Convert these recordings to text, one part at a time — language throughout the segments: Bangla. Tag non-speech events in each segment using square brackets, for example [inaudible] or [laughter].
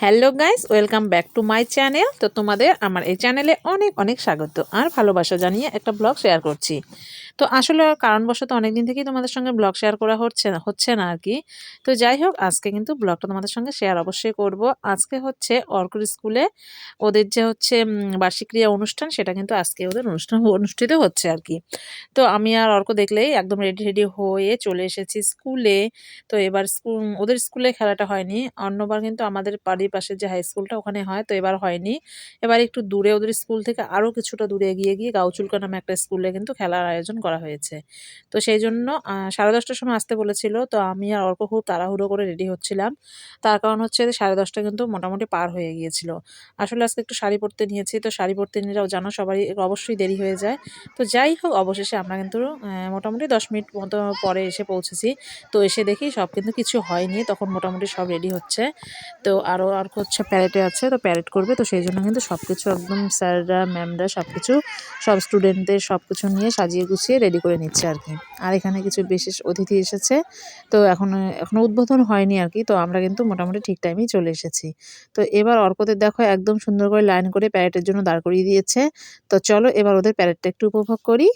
Hello guys, welcome back to my channel. তো তোমাদের আমার এই চ্যানেলে অনেক অনেক স্বাগত আর ভালোবাসা জানিয়ে একটা ব্লগ শেয়ার করছি। তো আসলে কারণবশত অনেক দিন থেকেই তোমাদের সঙ্গে ব্লগ শেয়ার করা হচ্ছে না হচ্ছে না আর কি। তো যাই হোক, আজকে কিন্তু ব্লগটা তোমাদের সঙ্গে শেয়ার অবশ্যই করব। আজকে হচ্ছে অর্কুর স্কুলে ওদের যে হচ্ছে বার্ষিক ক্রিয়া অনুষ্ঠান, সেটা কিন্তু আজকে ওদের অনুষ্ঠান [laughs] অনুষ্ঠিত হচ্ছে আর কি। তো আমি আর অর্ক দেখলেই একদম রেডি রেডি হয়ে চলে এসেছি স্কুলে। তো এবার স্কুল, ওদের স্কুলে খেলাটা হয়নি। অন্যবার কিন্তু আমাদের বাড়ির পাশে যে হাই স্কুলটা ওখানে হয়, তো এবার হয়নি। এবার একটু দূরে ওদের স্কুল থেকে আরও কিছুটা দূরে এগিয়ে গিয়ে গাউচুলকা নামে একটা স্কুলে কিন্তু খেলার আয়োজন করা হয়েছে। তো সেই জন্য সাড়ে দশটার সময় আসতে বলেছিল, তো আমি আর অর্ক খুব তাড়াহুড়ো করে রেডি হচ্ছিলাম। তার কারণ হচ্ছে সাড়ে দশটা কিন্তু মোটামুটি পার হয়ে গিয়েছিল। আসলে আজকে একটু শাড়ি পরতে নিয়েছি, তো শাড়ি পরতে নিলেও জানো সবারই অবশ্যই দেরি হয়ে যায়। তো যাই হোক, অবশেষে আমরা কিন্তু মোটামুটি দশ মিনিট মতো পরে এসে পৌঁছেছি। তো এসে দেখি সব কিন্তু কিছু হয়নি, তখন মোটামুটি সব রেডি হচ্ছে। তো আরও আর হচ্ছে প্যারেটে আছে, তো প্যারেট করবে, তো সেই জন্য কিন্তু সব কিছু একদম স্যাররা, ম্যামরা সব কিছু সব স্টুডেন্টদের সব কিছু নিয়ে সাজিয়ে গুছিয়ে রেডি করে নিচ্ছে আর কি। আর এখানে কিছু বিশেষ অতিথি এসেছে, তো এখন এখনও উদ্বোধন হয়নি আর কি, তো আমরা কিন্তু মোটামুটি ঠিক টাইমেই চলে এসেছি। তো এবার অর্কদের দেখো একদম সুন্দর করে লাইন করে প্যারেটের জন্য দাঁড় করিয়ে দিয়েছে, তো চলো এবার ওদের প্যারেটটা একটু উপভোগ করি।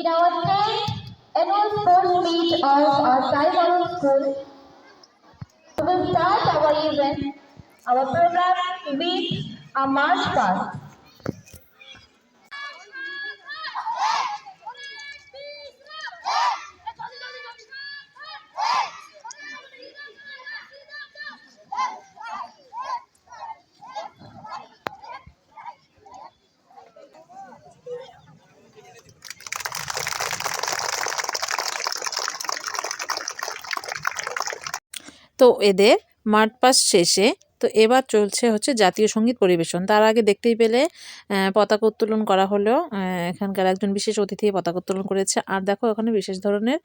In our 10th annual sports meet of our primary school. Start our event, our program with a march past. তো এদের মাঠ পাস শেষে তো এবার চলছে হচ্ছে জাতীয় সংগীত পরিবেশন। তার আগে দেখতেই পেলে পতাকা উত্তোলন করা হলো এখানকার একজন বিশেষ অতিথি পতাকা উত্তোলন করেছে। আর দেখো, ওখানে বিশেষ ধরনের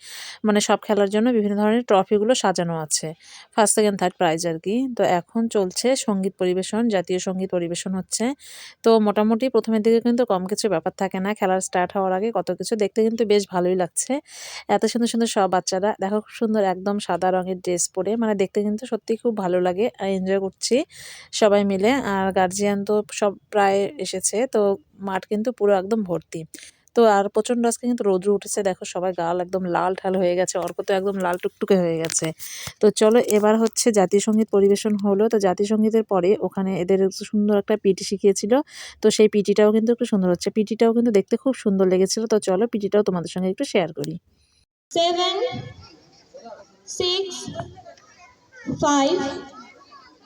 মানে সব খেলার জন্য বিভিন্ন ধরনের ট্রফিগুলো সাজানো আছে। ফার্স্ট সেকেন্ড থার্ড প্রাইজ আর কি। তো এখন চলছে সংগীত পরিবেশন, জাতীয় সংগীত পরিবেশন হচ্ছে। তো মোটামুটি প্রথমের দিকে কিন্তু কম কিছু ব্যাপার থাকে না। খেলার স্টার্ট হওয়ার আগে কত কিছু দেখতে কিন্তু বেশ ভালোই লাগছে। এত সুন্দর সুন্দর সব বাচ্চারা, দেখো খুব সুন্দর একদম সাদা রঙের ড্রেস পরে মানে দেখতে কিন্তু সত্যি খুব ভালো লাগে এনজয় যাচ্ছি সবাই মিলে। আর গার্জিয়ান তো সব প্রায় এসেছে, তো মাঠ কিন্তু পুরো একদম ভর্তি। তো আর প্রচণ্ড আজকে কিন্তু রোদ্র উঠেছে, দেখো সবাই গাল একদম লাল ঠাল হয়ে গেছে, অর্ক তো একদম লাল টুকটুকে হয়ে গেছে। তো চলো এবার হচ্ছে জাতীয় সংগীত পরিবেশন হলো। তো জাতীয় সঙ্গীতের পরে ওখানে এদের সুন্দর একটা পিটি শিখিয়েছিল, তো সেই পিটিটাও কিন্তু একটু সুন্দর হচ্ছে। পিটিটাও কিন্তু দেখতে খুব সুন্দর লেগেছিল, তো চলো পিটিটাও তোমাদের সঙ্গে একটু শেয়ার করি। Seven six five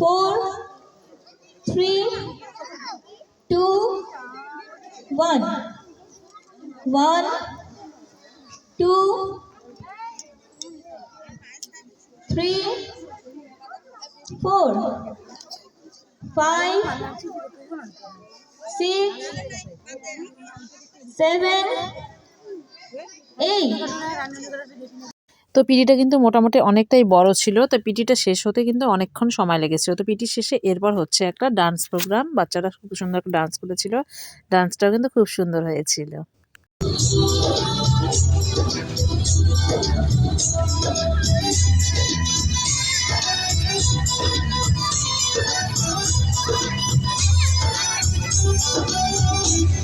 four, three, two, one. One, two, three, four, five, six, seven, eight. তো পিটিটা কিন্তু মোটামুটি অনেকটাই বড় ছিল তো পিটিটা শেষ হতে কিন্তু অনেকক্ষণ সময় লেগেছিল তো পিটি শেষে এরপর হচ্ছে একটা ডান্স প্রোগ্রাম বাচ্চারা খুব সুন্দর একটা ডান্স করেছিল ডান্সটাও কিন্তু খুব সুন্দর হয়েছিল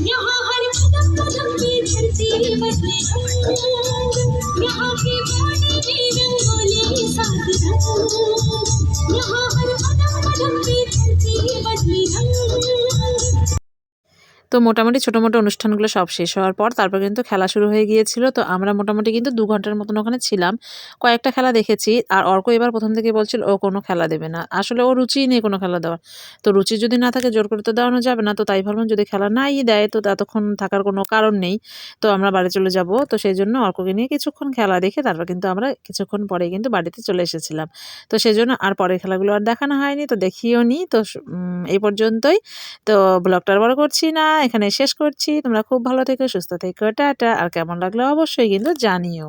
यहाँ हर कदम कदम की धरती बदले रंग यहाँ की यहाँ हर कदम कदम की তো মোটামুটি ছোটো মোটো অনুষ্ঠানগুলো সব শেষ হওয়ার পর তারপর কিন্তু খেলা শুরু হয়ে গিয়েছিল। তো আমরা মোটামুটি কিন্তু দু ঘণ্টার মতন ওখানে ছিলাম। কয়েকটা খেলা দেখেছি আর অর্ক এবার প্রথম থেকে বলছিল ও কোনো খেলা দেবে না। আসলে ও রুচিই নেই কোনো খেলা দেওয়ার। তো রুচি যদি না থাকে জোর করে তো দেওয়ানো যাবে না। তো তাই ভাবলাম যদি খেলা নাই দেয় তো এতক্ষণ থাকার কোনো কারণ নেই। তো আমরা বাড়ি চলে যাব। তো সেই জন্য অর্ককে নিয়ে কিছুক্ষণ খেলা দেখে তারপর কিন্তু আমরা কিছুক্ষণ পরে কিন্তু বাড়িতে চলে এসেছিলাম। তো সেই জন্য আর পরের খেলাগুলো আর দেখানো হয়নি। তো দেখিও নি। তো এই পর্যন্তই। তো ব্লগটা আর বড় করছি না। এখানে শেষ করছি। তোমরা খুব ভালো থেকো, সুস্থ থেকো, টাটা। আর কেমন লাগল অবশ্যই কিন্তু জানিও।